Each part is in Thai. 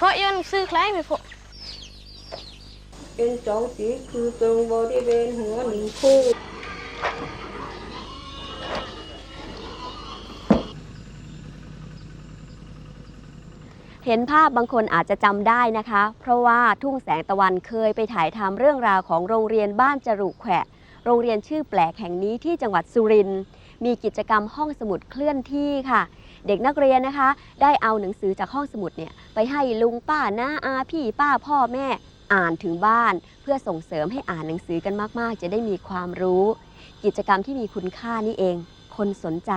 เพราะยังซื้อคล้ายไม่พอเป็นสองสีคือตรงบริเวณหัวหนึ่งคู่เห็นภาพบางคนอาจจะจำได้นะคะ เพราะว่าทุ่งแสงตะวันเคยไปถ่ายทำเรื่องราวของโรงเรียนบ้านจรุแขวะ โรงเรียนชื่อแปลกแห่งนี้ที่จังหวัดสุรินทร์ มีกิจกรรมห้องสมุดเคลื่อนที่ค่ะ เด็กนักเรียนนะคะ ได้เอาหนังสือจากห้องสมุดเนี่ยไปให้ลุงป้าน้าอาพี่ป้าพ่อแม่อ่านถึงบ้าน เพื่อส่งเสริมให้อ่านหนังสือกันมากๆ จะได้มีความรู้ กิจกรรมที่มีคุณค่านี่เอง คนสนใจ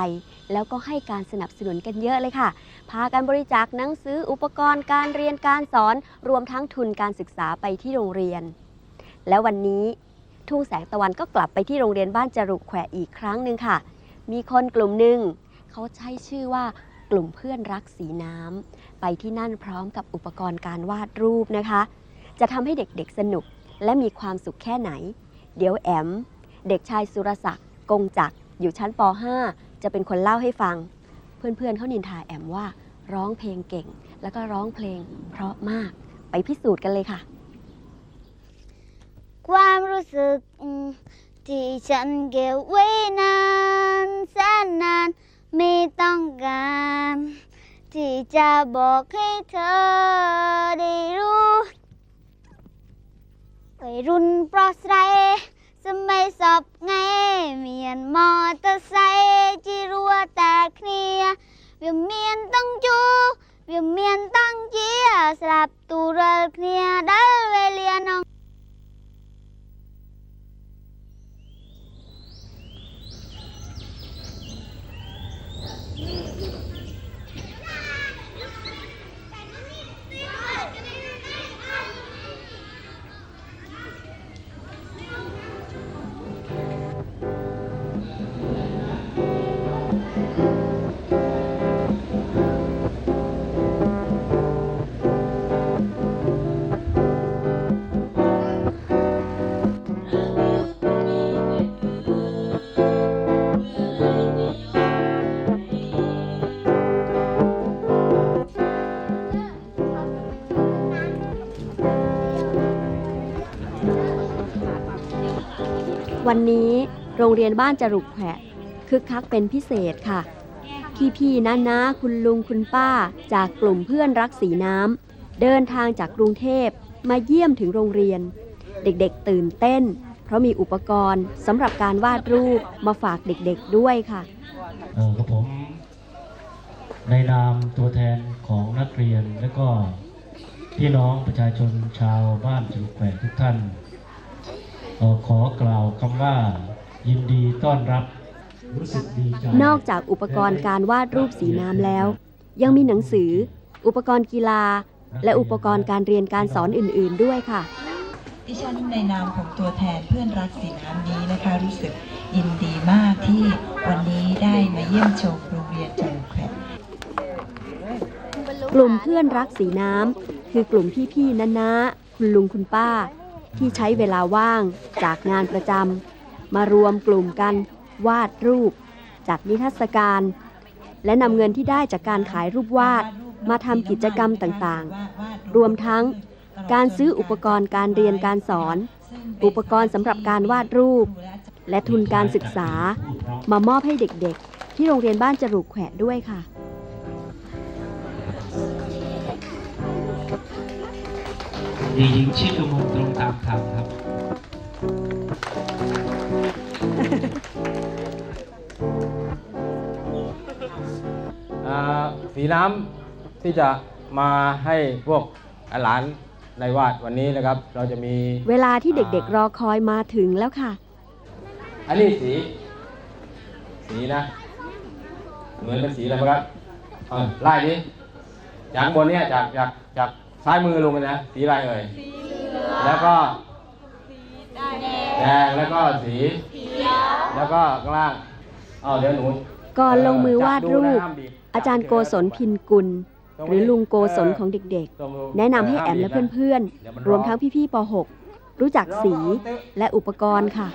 แล้วก็ให้การสนับสนุนกันเยอะเลยค่ะ พากันบริจาคหนังสืออุปกรณ์การเรียนการสอนรวมทั้งทุนการศึกษาไปที่โรงเรียน แล้ววันนี้ทุ่งแสงตะวันก็กลับไปที่โรงเรียนบ้านจรุแขวอีกครั้งหนึ่งค่ะ มีคนกลุ่มหนึ่งเขาใช้ชื่อว่ากลุ่มเพื่อนรักสีน้ำไปที่นั่นพร้อมกับอุปกรณ์การวาดรูปนะคะ จะทำให้เด็กๆสนุกและมีความสุขแค่ไหน เดี๋ยวแอม เด็กชายสุรศักดิ์กงจักรอยู่ชั้นป .5 จะเป็นคนเล่าให้ฟัง เพื่อนๆเขานินทาแอมว่าร้องเพลงเก่ง แล้วก็ร้องเพลงเพราะมากไปพิสูจน์กันเลยค่ะ ความรู้สึก ที่ฉันเก็บไว้นานแสนนานไม่ต้องการ ที่จะบอกให้เธอได้รู้วัยรุ่นปลอดใสสมัยสอบไงเมียนมอเตอร์ไซค วันนี้โรงเรียนบ้านจรุกแขะคึกคักเป็นพิเศษค่ะ พี่ๆน้านาคุณลุงคุณป้าจากกลุ่มเพื่อนรักสีน้ำเดินทางจากกรุงเทพมาเยี่ยมถึงโรงเรียน เด็กๆตื่นเต้น เพราะมีอุปกรณ์สำหรับการวาดรูปมาฝากเด็กๆด้วยค่ะเออกับผมในนามตัวแทนของนักเรียนและก็พี่น้องประชาชนชาวบ้านจุกแขวทุกท่าน ขอกล่าวคำว่า ยินดีต้อนรับ รู้สึกดีใจนอกจากอุปกรณ์การวาดรูปสีน้ำแล้ว ยังมีหนังสือ อุปกรณ์กีฬา และอุปกรณ์การเรียนการสอนอื่น ๆ ด้วยค่ะ ดิฉันในนามของตัวแทนเพื่อนรักสีน้ำนี้นะคะ รู้สึกยินดีมากที่วันนี้ได้มาเยี่ยมชมโรงเรียนจรุแขวกลุ่มเพื่อนรักสีน้ำคือกลุ่มพี่ๆน้าๆคุณลุงคุณป้า ที่ใช้เวลาว่างจากงานประจำมารวมกลุ่มกัน วาดรูป จัดนิทรรศการ และนำเงินที่ได้จากการขายรูปวาดมาทำกิจกรรมต่างๆ รวมทั้งการซื้ออุปกรณ์การเรียนการสอน อุปกรณ์สำหรับการวาดรูป และทุนการศึกษา มามอบให้เด็กๆ ที่โรงเรียนบ้านจรุกแขวด้วยค่ะ ดีหญิงชื่อกมลตรงตามธรรมครับ อ่าสีน้ำที่จะมาให้พวกหลานในวาดวันนี้นะครับ เราจะมีเวลาที่เด็กๆรอคอยมาถึงแล้วค่ะ อันนี้สี สีนะ เหมือนเป็นสีอะไรบ้างครับเอาไล่ดิจากบนเนี่ยจากจากจาก ซ้ายมือลงเลยนะสีอะไรเอ่ยสีเหลืองแล้วก็แดงแล้วก็สีแล้วก็ข้างล่างเอาเดี๋ยวหนูก่อนลงมือวาดรูปจับนะห้มบีบอาจารย์โกศลพินกุล หรือลุงโกศลของเด็กตรงๆแนะนำให้แอมและเพื่อนๆ รวมทั้งพี่ๆป .6 รู้จักสีและอุปกรณ์ค่ะ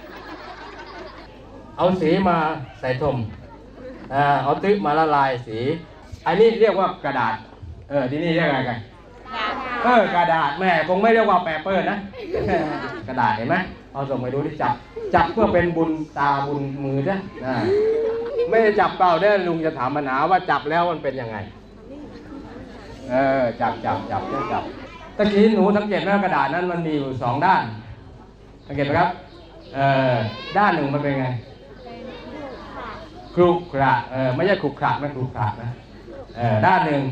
เอาสีมาใส่ทมอ่าเอาตึ๊มาละลายสี อันนี้เรียกว่ากระดาษ เออที่นี่เรียกอะไรกัน เออกระดาษแม่คงไม่เรียกว่าแปเปอร์นะ กระดาษเห็นไหมเอาส่งไปดูที่จับ จับเพื่อเป็นบุญตาบุญมือนะอ่าไม่ได้จับเปล่าเด้อลุงจะถามปัญหาว่าจับแล้วมันเป็นยังไง เออจับจับจับจับจับตะกี้หนูสังเกตไหมว่ากระดาษนั้นมันมีอยู่สองด้าน สังเกตไหมครับ เออด้านหนึ่งมันเป็นไงครุขระเออไม่ใช่ขรุขระนะครุขระนะเออด้านหนึ่ง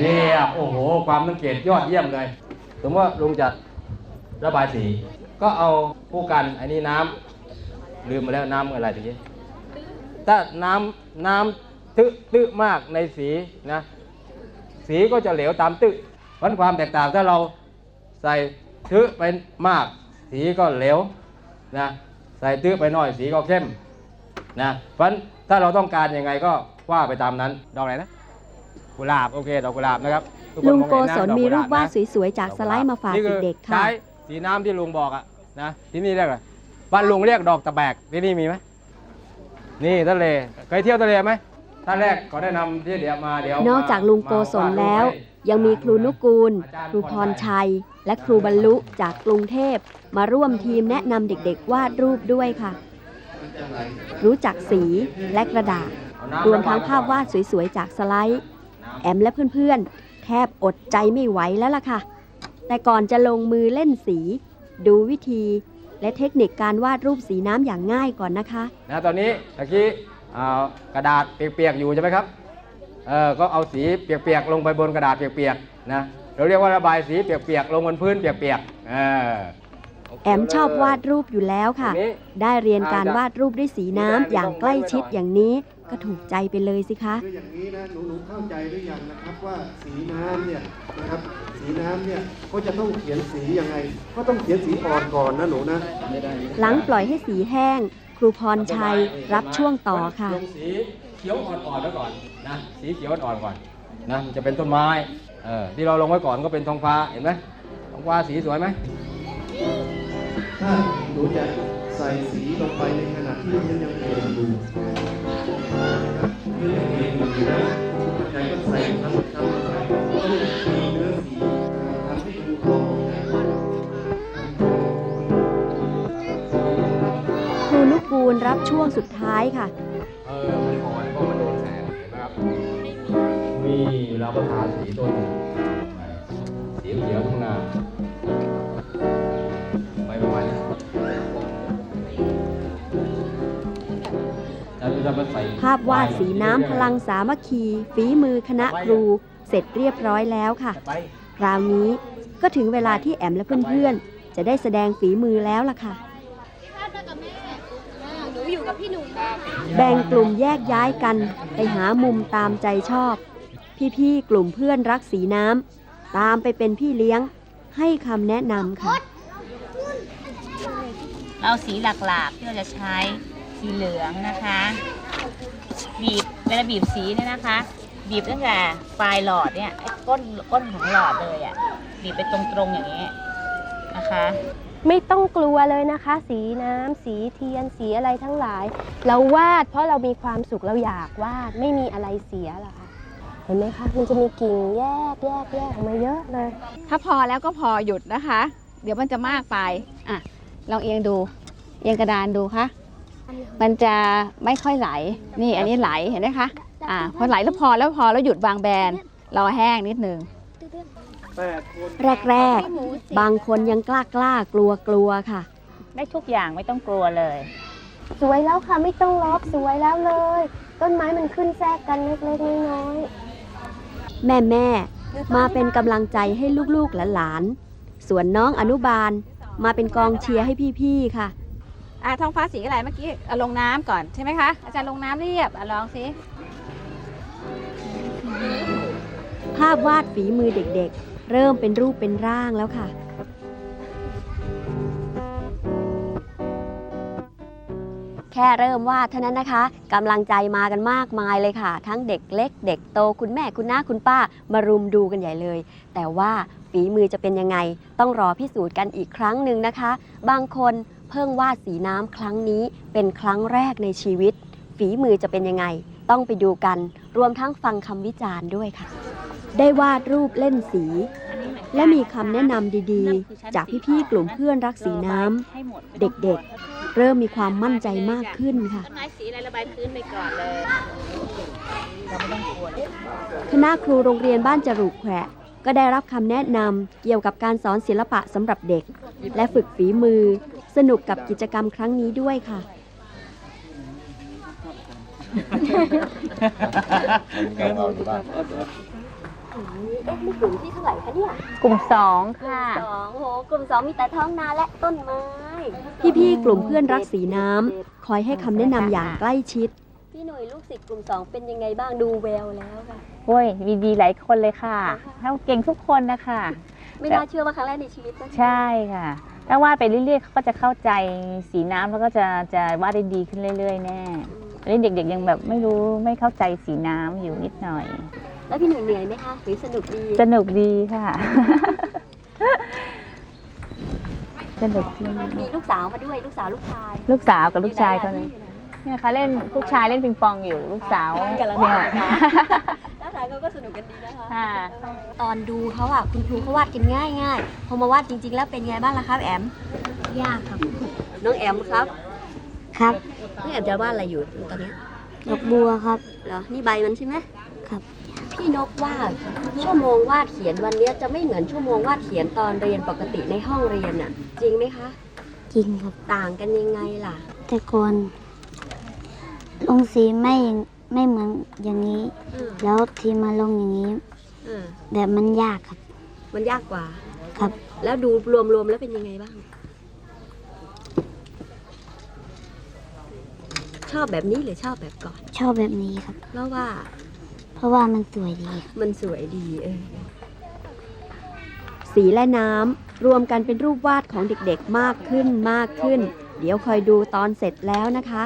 เรียโอ้โห ความสังเกตยอดเยี่ยมเลย สมมติว่าลุงจะระบายสี ก็เอาผู้กันอันนี้น้ำลืมมาแล้วน้ำอะไรตะกี้ถ้าน้ำน้ำตึตึมากในสีนะ สีก็จะเหลวตามตึเพราะความแตกต่างถ้าเราใส่ตึไปมาก สีก็เหลวนะใส่ตึไปน้อยสีก็เข้มนะเพราะฉะนั้นถ้าเราต้องการยังไงก็ว่าไปตามนั้นดอกอะไรนะ กุหลาบโอเคดอกกุหลาบนะครับทุคนลุงมอโกเห็ะศลดอมีกุหรูลปวาดนะ สวยๆจากสไลด์มาฝากนี่คือเด็กๆค่ะ ใช้สีน้ำที่ลุงบอกอะนะที่นี่เรียกอะไรบ้านลุงเรียกดอกตะแบกที่นี่มีไหมนี่ทะเลเคยเที่ยวทะเลไหมท่านแรกขอแนะนำที่เดี๋ยวมาเดี๋ยวนอกจากลุงโกศลแล้ว ยังมีครูนุกูล ครูพรชัย และครูบรรลุจากกรุงเทพ มาร่วมทีมแนะนำเด็กๆ วาดรูปด้วยค่ะ รู้จักสีและกระดาษ รวมทั้งภาพวาดสวยๆ จากสไลด์ แอมและเพื่อนๆ แทบอดใจไม่ไหวแล้วล่ะค่ะ แต่ก่อนจะลงมือเล่นสี ดูวิธีและเทคนิคการวาดรูปสีน้ำอย่างง่ายก่อนนะคะ นะตอนนี้ตะกี้อ่ากระดาษเปียกๆอยู่ใช่ไหมครับเออก็เอาสีเปียกๆลงไปบนกระดาษเปียกๆนะเราเรียกว่าระบายสีเปียกๆลงบนพื้นเปียกๆเออแอมชอบวาดรูปอยู่แล้วค่ะ ตรงนี้ ได้เรียนการวาดรูปด้วยสีน้ำอย่างใกล้ชิดอย่างนี้ ก็ถูกใจไปเลยสิคะ คืออย่างนี้นะหนูหนูเข้าใจหรือยังนะครับว่าสีน้ำเนี่ยนะครับสีน้ำเนี่ยก็จะต้องเขียนสียังไง ก็ต้องเขียนสีอ่อนก่อนนะหนูนะหลังปล่อยให้สีแห้ง ครูพรชัยรับช่วงต่อค่ะ ลงสีเขียวอ่อนๆไว้ก่อนนะสีเขียวอ่อนๆก่อนนะมันจะเป็นต้นไม้เออที่เราลงไว้ก่อนก็เป็นท้องฟ้าเห็นไหมท้องฟ้าสีสวยไหมถ้าหนูจะใส่สีลงไปในขณะที่ยังยังเรียนอยู่ นะครับคือยังเรียนอยู่นะคุณใจก็ใส่ทำทำใส่ต้องมีเนื้อสีทำให้ดูเข้าใจครูนุกูลรับช่วงสุดท้ายค่ะ เออ มันอ่อนเพราะมันโดนแสงเห็นไหมครับ มีเราก็ทาสีตัวหนึ่งสีเขียวข้างหน้า ภาพวาดสีน้ำพลังสามัคคี ฝีมือคณะครู เสร็จเรียบร้อยแล้วค่ะไปคราวนี้ก็ถึงเวลาที่แอมและเพื่อนๆ จะได้แสดงฝีมือแล้วล่ะค่ะแบ่งกลุ่มแยกย้ายกันไปหามุมตามใจชอบ พี่ๆ กลุ่มเพื่อนรักสีน้ำตามไปเป็นพี่เลี้ยงให้คำแนะนำค่ะเอาสีหลักๆที่เราจะใช้ สีเหลืองนะคะ บีบเวลาบีบสีเนี่ยนะคะ บีบตั้งแต่ปลายหลอดเนี่ยไอ้ก้นก้นของหลอดเลยอะ่ะบีบไปตรงๆอย่างนี้ยนะคะ ไม่ต้องกลัวเลยนะคะ สีน้ำสีเทียนสีอะไรทั้งหลาย เราวาดเพราะเรามีความสุขเราอยากวาดไม่มีอะไรเสียหรอกค่ะเห็นไหมคะมันจะมีกิ่งแยกแยกแยกออกมาเยอะเลย ถ้าพอแล้วก็พอหยุดนะคะ เดี๋ยวมันจะมากไปอะลองเอียงดูเอียงกระดานดูคะ มันจะไม่ค่อยไหล นี่อันนี้ไหลเห็นไหมคะอ่าพอไหลแล้วพอแล้วพอแล้วหยุดวางแบนรอแห้งนิดนึงแรกๆ บางคนยังกล้ากล้ากลัวกลัวๆค่ะ ได้ทุกอย่างไม่ต้องกลัวเลย สวยแล้วค่ะไม่ต้องล็อกสวยแล้วเลย ต้นไม้มันขึ้นแทรกกันเล็กๆน้อยแม่แม่ๆมาเป็นกำลังใจให้ลูกๆหลานๆส่วนน้องอนุบาล มาเป็นกองเชียร์ให้พี่ๆค่ะ อะท้องฟ้าสีอะไรเมื่อกี้อาลงน้ำก่อนใช่ไหมคะ อาจารย์ลงน้ำเรียบอลองสิภาพวาดฝีมือเด็กๆ เริ่มเป็นรูปเป็นร่างแล้วค่ะ แค่เริ่มวาดเท่านั้นนะคะกำลังใจมากันมากมายเลยค่ะ ทั้งเด็กเล็ก เด็กโตคุณแม่คุณน้าคุณป้ามารุมดูกันใหญ่เลย แต่ว่าฝีมือจะเป็นยังไง ต้องรอพิสูจน์กันอีกครั้งหนึ่งนะคะ บางคน เพิ่งวาดสีน้ำครั้งนี้เป็นครั้งแรกในชีวิต ฝีมือจะเป็นยังไง ต้องไปดูกัน รวมทั้งฟังคำวิจารณ์ด้วยค่ะ ได้วาดรูปเล่นสี และมีคำแนะนำดีๆ จากพี่ๆกลุ่มเพื่อนรักสีน้ำเด็กๆ เริ่มมีความมั่นใจมากขึ้นค่ะต้นไม้สีอะไรระบายพื้นไปก่อนเลยคณะครูโรงเรียนบ้านจรูกแขวะก็ได้รับคำแนะนำเกี่ยวกับการสอนศิลปะสำหรับเด็ก และฝึกฝีมือ สนุกกับกิจกรรมครั้งนี้ด้วยค่ะนี่กลุ่มที่เท่าไหร่คะเนี่ยกลุ่มสองค่ะ สองโหกลุ่มสองมีแต่ท้องนาและต้นไม้ พี่ๆกลุ่มเพื่อนรักสีน้ำคอยให้คำแนะนำอย่างใกล้ชิด พี่หน่วยลูกศิษย์กลุ่มสองเป็นยังไงบ้างดูแววแล้วค่ะ โอ้ยมีดีหลายคนเลยค่ะเขาเก่งทุกคนนะคะ ไม่น่าเชื่อว่าครั้งแรกในชีวิตนะใช่ค่ะ ถ้าวาดไปเรื่อยๆเขาก็จะเข้าใจสีน้ำแล้วก็จะจะวาดได้ดีขึ้นเรื่อย ๆ แน่อันนี้เด็กๆยังแบบไม่รู้ไม่เข้าใจสีน้ำอยู่นิดหน่อย แล้วพี่หน่วยเหนื่อยไหมคะหรือสนุกดีสนุกดีค่ะ สนุกดีมีลูกสาวมาด้วยลูกสาวลูกชายลูกสาวกับลูกชายคนนึงเนี่ยค่ะเล่นลูกชายเล่นปิงปองอยู่ลูกสาวกันแล้วเนี่ย นุกกันดีนะคะค่ะตอนดูเขาอะคุณครูเขาวาดกันง่ายง่ายๆพอมาวาดจริง ๆ แล้วเป็นไงบ้างล่ะครับ แอม ยากครับ น้องแอมครับ ครับน้องแอมจะวาดอะไรอยู่ตอนเนี้ยดอกบัวครับ เหรอ นี่ใบมันใช่ไหมครับ พี่นกวาดชั่วโมงวาดเขียนวันเนี้ยจะไม่เหมือนชั่วโมงวาดเขียนตอนเรียนปกติในห้องเรียนอะ จริงไหมคะ จริงครับ ต่างกันยังไงล่ะ แต่ก่อนลงสีไม่ ไม่เหมือนอย่างนี้ อืมแล้วทีมาลงอย่างนี้ อ่าแบบมันยากครับ มันยากกว่า ครับ แล้วดูรวมๆแล้วเป็นยังไงบ้าง ชอบแบบนี้หรือชอบแบบก่อน ชอบแบบนี้ครับ เพราะว่าเพราะว่ามันสวยดีครับมันสวยดีเออสีและน้ำรวมกันเป็นรูปวาดของเด็กๆมากขึ้นมากขึ้น เดี๋ยวคอยดูตอนเสร็จแล้วนะคะ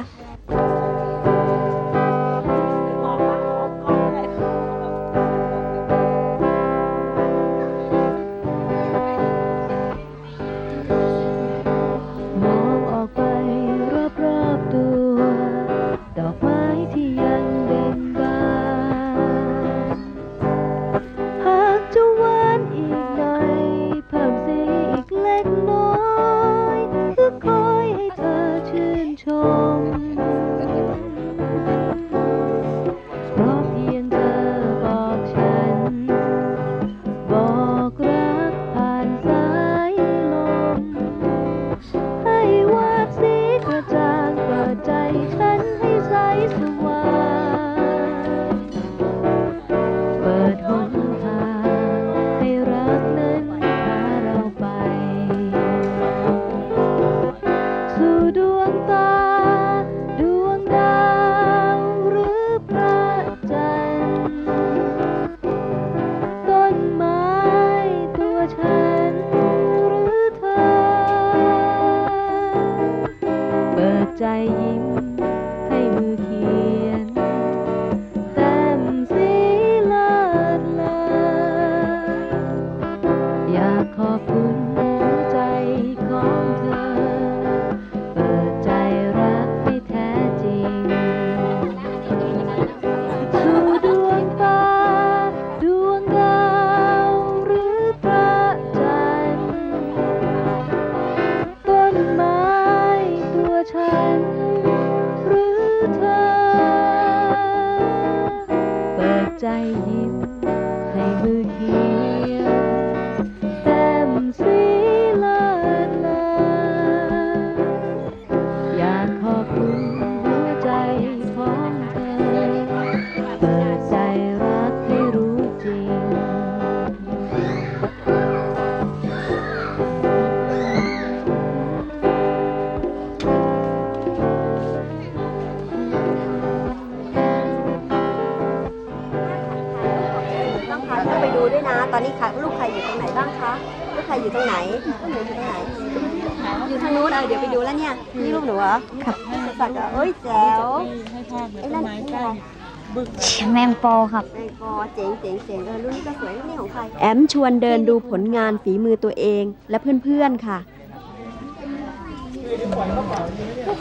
งปอครับ แมงปอเจ๋งเจ๋งเจ๋งเออรุ่นนี้ก็สวยรุ่นนี้ของใครแอมชวนเดินดูผลงานฝีมือตัวเองและเพื่อนๆค่ะ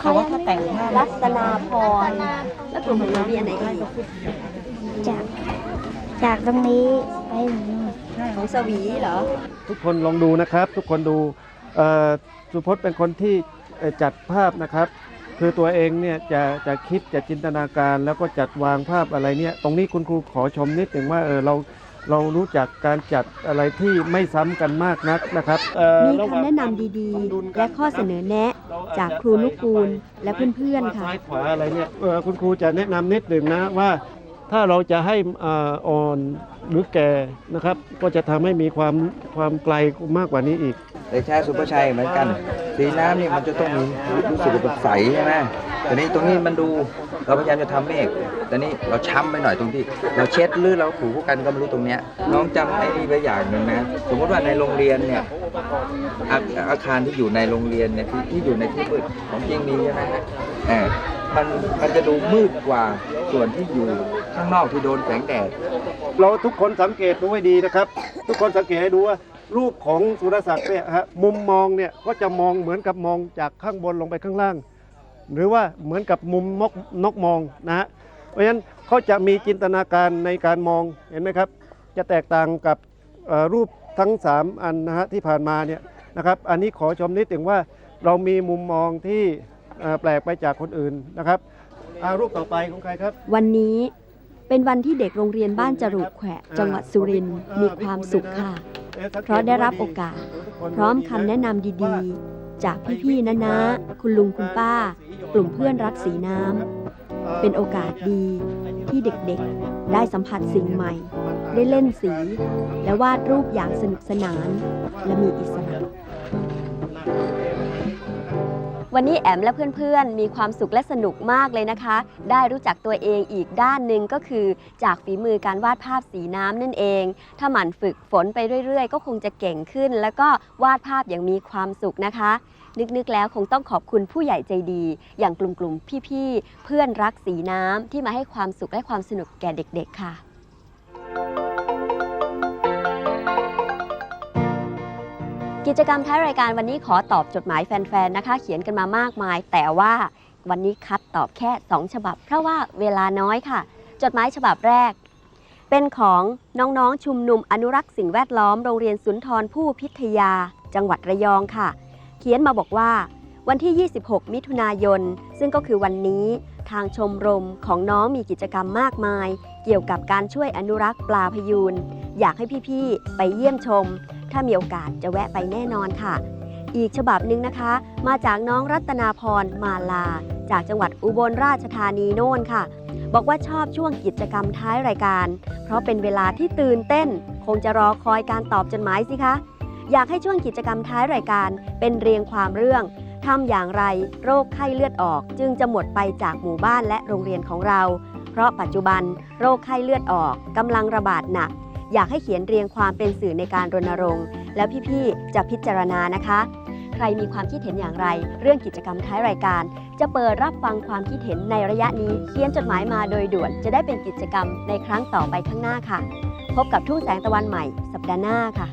เขาว่าเขาแต่งภาพรัตนาพรแล้วกลุ่มของเรามีอันไหนอีกจาก จากตรงนี้ไปของสวีเหรอ ทุกคนลองดูนะครับ ทุกคนดูเอ่อสุพจน์เป็นคนที่เอ่อจัดภาพนะครับ คือตัวเองเนี่ยจะจะคิดจะจินตนาการแล้วก็จัดวางภาพอะไรเนี่ย ตรงนี้คุณครูขอชมนิดหนึ่งว่าเออเราเรารู้จักการจัดอะไรที่ไม่ซ้ำกันมากนักนะครับเอ่อมีระหว่างคำแนะนำดีๆ และข้อเสนอแนะ จากครูนุกูลและเพื่อนๆค่ะซ้ายขวาอะไรเนี่ยเออคุณครูจะแนะนำนิดหนึ่งนะว่า ถ้าเราจะให้อ่อนหรือแก่นะครับ ก็จะทำให้มีความความไกลมากกว่านี้อีกเด็กชายสุภชัยเหมือนกัน สีน้ำนี่มันจะต้องมีรู้สึกแบบใสใช่ไหมแต่นี้ตรงนี้มันดูเราพยายามจะทำเมฆแต่นี้เราช้ำไปหน่อยตรงที่ เราเช็ดหรือเราถูดกันก็ไม่รู้ตรงเนี้ยน้องจำไอ้นี่ไว้อย่างหนึ่งนะสมมติว่าในโรงเรียนเนี่ยอาอาคารที่อยู่ในโรงเรียนเนี่ยที่อยู่ในที่มืดของจริงมีใช่ไหมฮะ มันมันจะดูมืดกว่าส่วนที่อยู่ข้างนอกที่โดนแสงแดด เราทุกคนสังเกตดูให้ดีนะครับ ทุกคนสังเกตให้ดูว่ารูปของสุรศักดิ์เนี่ยฮะมุมมองเนี่ยก็จะมองเหมือนกับมองจากข้างบนลงไปข้างล่าง หรือว่าเหมือนกับมุมนกนกมองนะฮะเพราะฉะนั้นเขาจะมีจินตนาการในการมองเห็นไหมครับ จะแตกต่างกับรูปทั้ง 3 อันนะฮะที่ผ่านมาเนี่ยนะครับ อันนี้ขอชมนิดถึงว่าเรามีมุมมองที่ แปลกไปจากคนอื่นนะครับอ่ารูปต่อไปของใครครับ วันนี้เป็นวันที่เด็กโรงเรียนบ้านจรุแขวะจังหวัดสุรินทร์มีความสุขค่ะ เพราะได้รับโอกาส พร้อมคำแนะนำดีๆ จากพี่ๆนะนะ คุณลุงคุณป้า กลุ่มเพื่อนรักสีน้ำเป็นโอกาสดีที่เด็กๆ ได้สัมผัสสิ่งใหม่ ได้เล่นสี และวาดรูปอย่างสนุกสนาน และมีอิสระ วันนี้แอมและเพื่อนๆ มีความสุขและสนุกมากเลยนะคะ ได้รู้จักตัวเองอีกด้านหนึ่งก็คือจากฝีมือการวาดภาพสีน้ำนั่นเอง ถ้าหมั่นฝึกฝนไปเรื่อยๆ ก็คงจะเก่งขึ้น แล้วก็วาดภาพอย่างมีความสุขนะคะ นึกๆแล้วคงต้องขอบคุณผู้ใหญ่ใจดี อย่างกลุ่มๆพี่ๆ เพื่อนรักสีน้ำที่มาให้ความสุขและความสนุกแก่เด็ก ๆ ค่ะ กิจกรรมท้ายรายการวันนี้ขอตอบจดหมายแฟนๆนะคะ เขียนกันมามากมาย แต่ว่าวันนี้คัดตอบแค่ 2 ฉบับ เพราะว่าเวลาน้อยค่ะ จดหมายฉบับแรก เป็นของน้องๆชุมนุมอนุรักษ์สิ่งแวดล้อมโรงเรียนสุนทรผู้พิทยา จังหวัดระยองค่ะ เขียนมาบอกว่า วันที่ 26 มิถุนายน ซึ่งก็คือวันนี้ทางชมรมของน้องมีกิจกรรมมากมาย เกี่ยวกับการช่วยอนุรักษ์ปลาพยูนอยากให้พี่ๆไปเยี่ยมชม ถ้ามีโอกาสจะแวะไปแน่นอนค่ะ อีกฉบับหนึ่งนะคะ มาจากน้องรัตนาพรมาลา จากจังหวัดอุบลราชธานีโน่นค่ะ บอกว่าชอบช่วงกิจกรรมท้ายรายการ เพราะเป็นเวลาที่ตื่นเต้น คงจะรอคอยการตอบจดหมายสิคะ อยากให้ช่วงกิจกรรมท้ายรายการ เป็นเรียงความเรื่องทำอย่างไรโรคไข้เลือดออก จึงจะหมดไปจากหมู่บ้านและโรงเรียนของเรา เพราะปัจจุบันโรคไข้เลือดออกกำลังระบาดหนัก อยากให้เขียนเรียงความเป็นสื่อในการรณรงค์ แล้วพี่ๆจะพิจารณานะคะ ใครมีความคิดเห็นอย่างไร เรื่องกิจกรรมท้ายรายการ จะเปิดรับฟังความคิดเห็นในระยะนี้เขียนจดหมายมาโดยด่วนจะได้เป็นกิจกรรมในครั้งต่อไปข้างหน้าค่ะ พบกับทุ่งแสงตะวันใหม่ สัปดาห์หน้าค่ะ